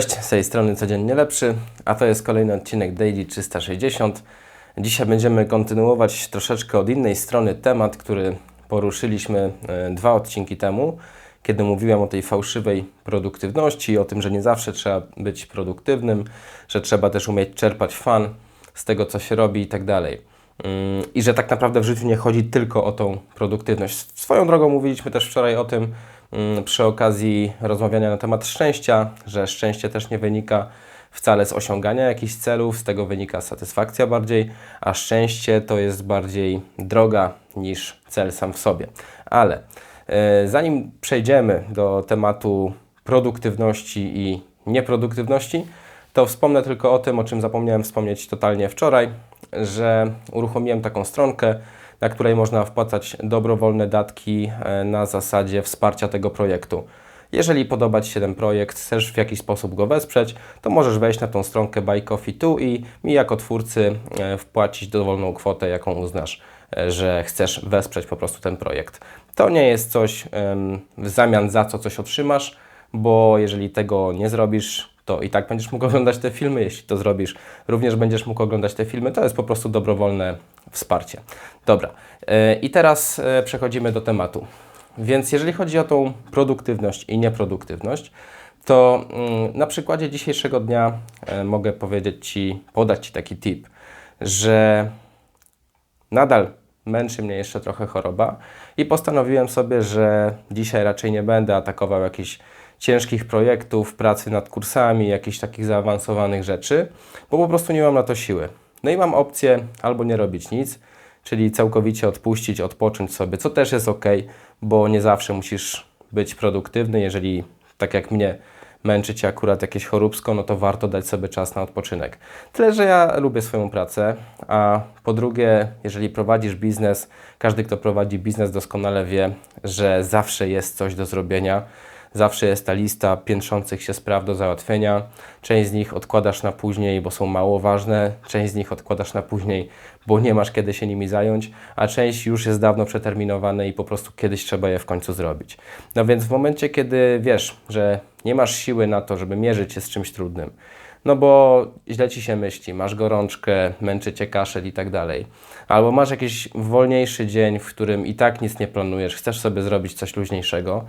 z tej strony Codziennie Lepszy, a to jest kolejny odcinek Daily 360. Dzisiaj będziemy kontynuować troszeczkę od innej strony temat, który poruszyliśmy e, dwa odcinki temu, kiedy mówiłem o tej fałszywej produktywności, o tym, że nie zawsze trzeba być produktywnym, że trzeba też umieć czerpać fan z tego, co się robi i tak dalej. Mm, I że tak naprawdę w życiu nie chodzi tylko o tą produktywność. Swoją drogą mówiliśmy też wczoraj o tym, przy okazji rozmawiania na temat szczęścia, że szczęście też nie wynika wcale z osiągania jakichś celów, z tego wynika satysfakcja bardziej, a szczęście to jest bardziej droga niż cel sam w sobie. Ale e, zanim przejdziemy do tematu produktywności i nieproduktywności, to wspomnę tylko o tym, o czym zapomniałem wspomnieć totalnie wczoraj, że uruchomiłem taką stronkę na której można wpłacać dobrowolne datki e, na zasadzie wsparcia tego projektu. Jeżeli podoba Ci się ten projekt, chcesz w jakiś sposób go wesprzeć, to możesz wejść na tą stronkę Buy Coffee 2 i mi jako twórcy e, wpłacić dowolną kwotę, jaką uznasz, e, że chcesz wesprzeć po prostu ten projekt. To nie jest coś w zamian za co coś otrzymasz, bo jeżeli tego nie zrobisz, to i tak będziesz mógł oglądać te filmy. Jeśli to zrobisz, również będziesz mógł oglądać te filmy. To jest po prostu dobrowolne wsparcie. Dobra, e, i teraz e, przechodzimy do tematu. Więc jeżeli chodzi o tą produktywność i nieproduktywność, to mm, na przykładzie dzisiejszego dnia e, mogę powiedzieć Ci, podać Ci taki tip, że nadal męczy mnie jeszcze trochę choroba i postanowiłem sobie, że dzisiaj raczej nie będę atakował jakichś ciężkich projektów, pracy nad kursami, jakichś takich zaawansowanych rzeczy, bo po prostu nie mam na to siły. No i mam opcję albo nie robić nic, czyli całkowicie odpuścić, odpocząć sobie, co też jest ok, bo nie zawsze musisz być produktywny. Jeżeli tak jak mnie męczy Cię akurat jakieś choróbsko, no to warto dać sobie czas na odpoczynek. Tyle, że ja lubię swoją pracę, a po drugie, jeżeli prowadzisz biznes, każdy, kto prowadzi biznes doskonale wie, że zawsze jest coś do zrobienia Zawsze jest ta lista piętrzących się spraw do załatwienia. Część z nich odkładasz na później, bo są mało ważne, część z nich odkładasz na później, bo nie masz kiedy się nimi zająć, a część już jest dawno przeterminowane i po prostu kiedyś trzeba je w końcu zrobić. No więc w momencie, kiedy wiesz, że nie masz siły na to, żeby mierzyć się z czymś trudnym, no bo źle ci się myśli, masz gorączkę, męczy cię kaszel i tak dalej. Albo masz jakiś wolniejszy dzień, w którym i tak nic nie planujesz, chcesz sobie zrobić coś luźniejszego,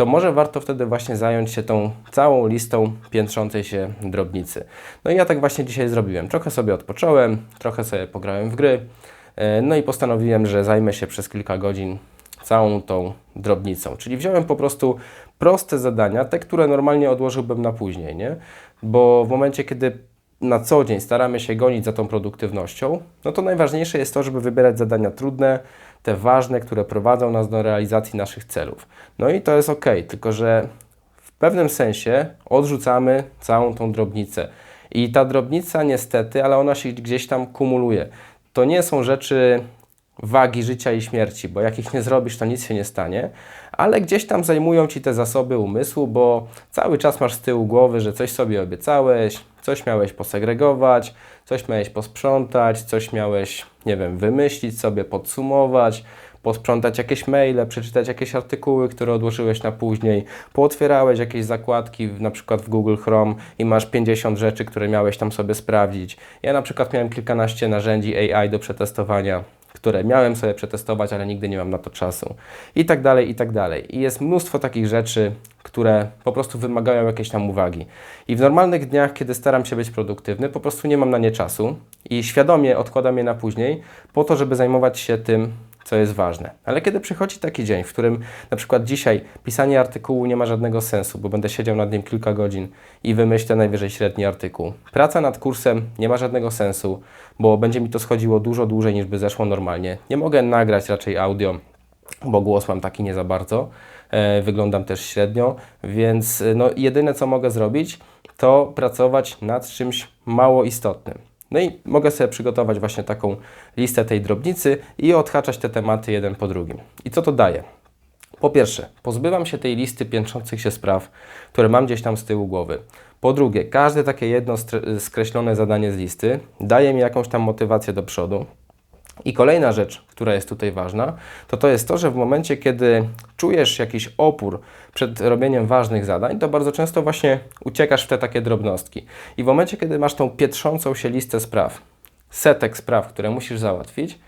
to może warto wtedy właśnie zająć się tą całą listą piętrzącej się drobnicy. No i ja tak właśnie dzisiaj zrobiłem. Trochę sobie odpocząłem, trochę sobie pograłem w gry, e, no i postanowiłem, że zajmę się przez kilka godzin całą tą drobnicą. Czyli wziąłem po prostu proste zadania, te, które normalnie odłożyłbym na później, nie? Bo w momencie, kiedy na co dzień staramy się gonić za tą produktywnością, no to najważniejsze jest to, żeby wybierać zadania trudne, te ważne, które prowadzą nas do realizacji naszych celów. No i to jest ok, tylko że w pewnym sensie odrzucamy całą tą drobnicę. I ta drobnica niestety, ale ona się gdzieś tam kumuluje. To nie są rzeczy wagi życia i śmierci, bo jak ich nie zrobisz, to nic się nie stanie, ale gdzieś tam zajmują ci te zasoby umysłu, bo cały czas masz z tyłu głowy, że coś sobie obiecałeś, coś miałeś posegregować, coś miałeś posprzątać, coś miałeś, nie wiem, wymyślić sobie, podsumować, posprzątać jakieś maile, przeczytać jakieś artykuły, które odłożyłeś na później, pootwierałeś jakieś zakładki, na przykład w Google Chrome i masz 50 rzeczy, które miałeś tam sobie sprawdzić. Ja na przykład miałem kilkanaście narzędzi AI do przetestowania które miałem sobie przetestować, ale nigdy nie mam na to czasu. I tak dalej, i tak dalej. I jest mnóstwo takich rzeczy, które po prostu wymagają jakiejś tam uwagi. I w normalnych dniach, kiedy staram się być produktywny, po prostu nie mam na nie czasu i świadomie odkładam je na później, po to, żeby zajmować się tym, co jest ważne. Ale kiedy przychodzi taki dzień, w którym na przykład dzisiaj pisanie artykułu nie ma żadnego sensu, bo będę siedział nad nim kilka godzin i wymyślę najwyżej średni artykuł. Praca nad kursem nie ma żadnego sensu, bo będzie mi to schodziło dużo dłużej niż by zeszło normalnie. Nie mogę nagrać raczej audio, bo głos mam taki nie za bardzo. E, wyglądam też średnio, więc e, no, jedyne co mogę zrobić, to pracować nad czymś mało istotnym. No i mogę sobie przygotować właśnie taką listę tej drobnicy i odhaczać te tematy jeden po drugim. I co to daje? Po pierwsze, pozbywam się tej listy piętrzących się spraw, które mam gdzieś tam z tyłu głowy. Po drugie, każde takie jedno skreślone zadanie z listy daje mi jakąś tam motywację do przodu. I kolejna rzecz, która jest tutaj ważna, to to jest to, że w momencie, kiedy czujesz jakiś opór przed robieniem ważnych zadań, to bardzo często właśnie uciekasz w te takie drobnostki. I w momencie, kiedy masz tą pietrzącą się listę spraw, setek spraw, które musisz załatwić,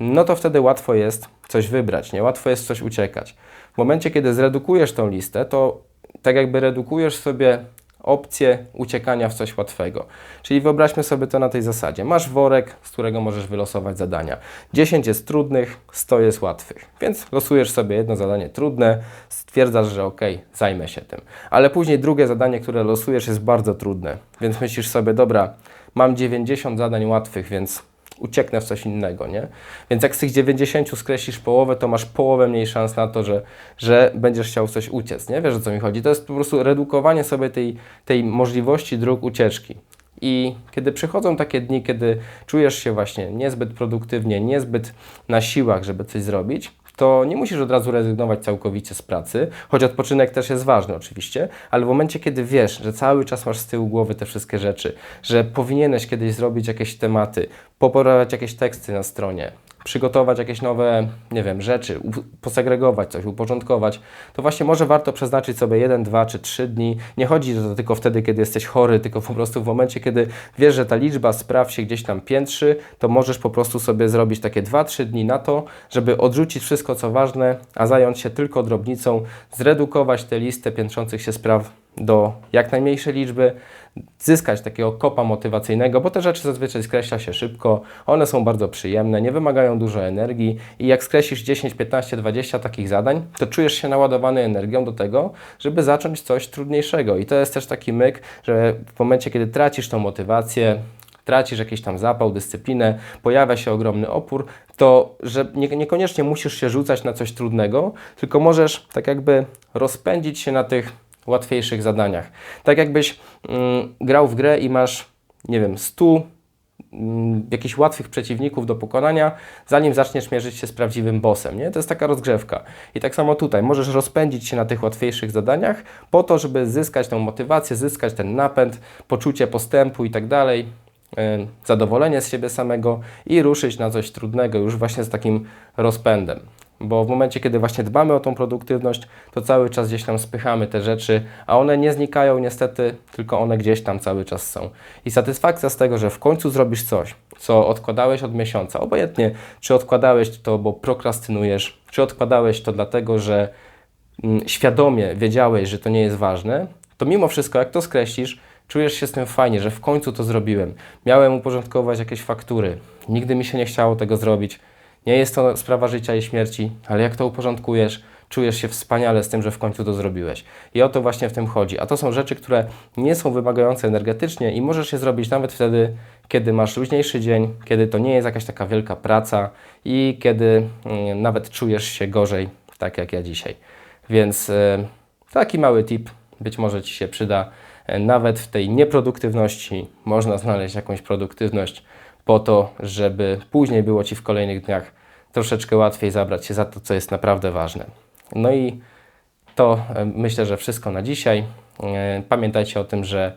no to wtedy łatwo jest coś wybrać, nie? Łatwo jest coś uciekać. W momencie, kiedy zredukujesz tą listę, to tak jakby redukujesz sobie opcję uciekania w coś łatwego. Czyli wyobraźmy sobie to na tej zasadzie. Masz worek, z którego możesz wylosować zadania. 10 jest trudnych, 100 jest łatwych. Więc losujesz sobie jedno zadanie trudne, stwierdzasz, że ok, zajmę się tym. Ale później drugie zadanie, które losujesz jest bardzo trudne. Więc myślisz sobie, dobra, mam 90 zadań łatwych, więc ucieknę w coś innego, nie? Więc jak z tych 90 skreślisz połowę, to masz połowę mniej szans na to, że, że będziesz chciał w coś uciec, nie? Wiesz o co mi chodzi? To jest po prostu redukowanie sobie tej, tej możliwości dróg ucieczki. I kiedy przychodzą takie dni, kiedy czujesz się właśnie niezbyt produktywnie, niezbyt na siłach, żeby coś zrobić, to nie musisz od razu rezygnować całkowicie z pracy, choć odpoczynek też jest ważny oczywiście, ale w momencie, kiedy wiesz, że cały czas masz z tyłu głowy te wszystkie rzeczy, że powinieneś kiedyś zrobić jakieś tematy, poprawiać jakieś teksty na stronie, przygotować jakieś nowe, nie wiem, rzeczy, posegregować coś, uporządkować, to właśnie może warto przeznaczyć sobie jeden, dwa czy trzy dni. Nie chodzi to tylko wtedy, kiedy jesteś chory, tylko po prostu w momencie, kiedy wiesz, że ta liczba spraw się gdzieś tam piętrzy, to możesz po prostu sobie zrobić takie dwa, trzy dni na to, żeby odrzucić wszystko, co ważne, a zająć się tylko drobnicą, zredukować tę listę piętrzących się spraw do jak najmniejszej liczby, zyskać takiego kopa motywacyjnego, bo te rzeczy zazwyczaj skreśla się szybko, one są bardzo przyjemne, nie wymagają dużo energii i jak skreślisz 10, 15, 20 takich zadań, to czujesz się naładowany energią do tego, żeby zacząć coś trudniejszego. I to jest też taki myk, że w momencie, kiedy tracisz tą motywację, tracisz jakiś tam zapał, dyscyplinę, pojawia się ogromny opór, to że nie, niekoniecznie musisz się rzucać na coś trudnego, tylko możesz tak jakby rozpędzić się na tych łatwiejszych zadaniach. Tak jakbyś mm, grał w grę i masz, nie wiem, 100 mm, jakichś łatwych przeciwników do pokonania, zanim zaczniesz mierzyć się z prawdziwym bossem. Nie? To jest taka rozgrzewka. I tak samo tutaj, możesz rozpędzić się na tych łatwiejszych zadaniach po to, żeby zyskać tą motywację, zyskać ten napęd, poczucie postępu i tak dalej, e, zadowolenie z siebie samego i ruszyć na coś trudnego już właśnie z takim rozpędem. Bo w momencie, kiedy właśnie dbamy o tą produktywność, to cały czas gdzieś tam spychamy te rzeczy, a one nie znikają niestety, tylko one gdzieś tam cały czas są. I satysfakcja z tego, że w końcu zrobisz coś, co odkładałeś od miesiąca, obojętnie czy odkładałeś to, bo prokrastynujesz, czy odkładałeś to dlatego, że mm, świadomie wiedziałeś, że to nie jest ważne, to mimo wszystko, jak to skreślisz, czujesz się z tym fajnie, że w końcu to zrobiłem. Miałem uporządkować jakieś faktury, nigdy mi się nie chciało tego zrobić nie jest to sprawa życia i śmierci, ale jak to uporządkujesz, czujesz się wspaniale z tym, że w końcu to zrobiłeś. I o to właśnie w tym chodzi. A to są rzeczy, które nie są wymagające energetycznie i możesz je zrobić nawet wtedy, kiedy masz luźniejszy dzień, kiedy to nie jest jakaś taka wielka praca i kiedy mm, nawet czujesz się gorzej, tak jak ja dzisiaj. Więc e, taki mały tip być może Ci się przyda. Nawet w tej nieproduktywności można znaleźć jakąś produktywność po to, żeby później było Ci w kolejnych dniach troszeczkę łatwiej zabrać się za to, co jest naprawdę ważne. No i to e, myślę, że wszystko na dzisiaj. E, pamiętajcie o tym, że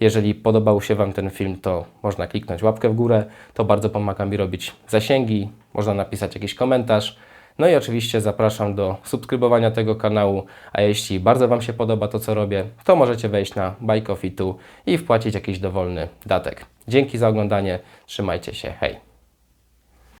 jeżeli podobał się Wam ten film, to można kliknąć łapkę w górę. To bardzo pomaga mi robić zasięgi. Można napisać jakiś komentarz. No i oczywiście zapraszam do subskrybowania tego kanału, a jeśli bardzo Wam się podoba to, co robię, to możecie wejść na Buy Coffee Tu i wpłacić jakiś dowolny datek. Dzięki za oglądanie, trzymajcie się, hej!